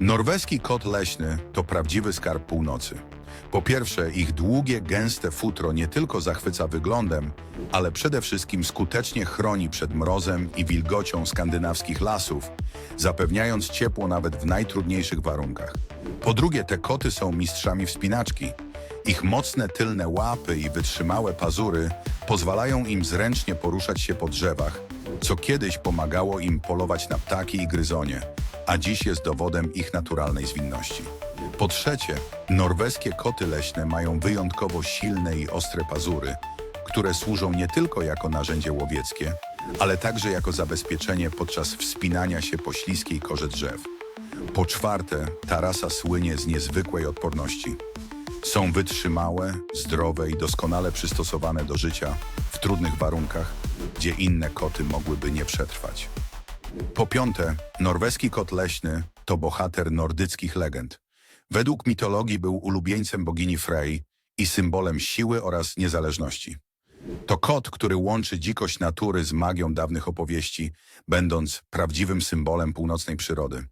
Norweski kot leśny to prawdziwy skarb północy. Po pierwsze, ich długie, gęste futro nie tylko zachwyca wyglądem, ale przede wszystkim skutecznie chroni przed mrozem i wilgocią skandynawskich lasów, zapewniając ciepło nawet w najtrudniejszych warunkach. Po drugie, te koty są mistrzami wspinaczki. Ich mocne tylne łapy i wytrzymałe pazury pozwalają im zręcznie poruszać się po drzewach, co kiedyś pomagało im polować na ptaki i gryzonie, a dziś jest dowodem ich naturalnej zwinności. Po trzecie, norweskie koty leśne mają wyjątkowo silne i ostre pazury, które służą nie tylko jako narzędzie łowieckie, ale także jako zabezpieczenie podczas wspinania się po śliskiej korze drzew. Po czwarte, ta rasa słynie z niezwykłej odporności. Są wytrzymałe, zdrowe i doskonale przystosowane do życia w trudnych warunkach, gdzie inne koty mogłyby nie przetrwać. Po piąte, norweski kot leśny to bohater nordyckich legend. Według mitologii był ulubieńcem bogini Frey i symbolem siły oraz niezależności. To kot, który łączy dzikość natury z magią dawnych opowieści, będąc prawdziwym symbolem północnej przyrody.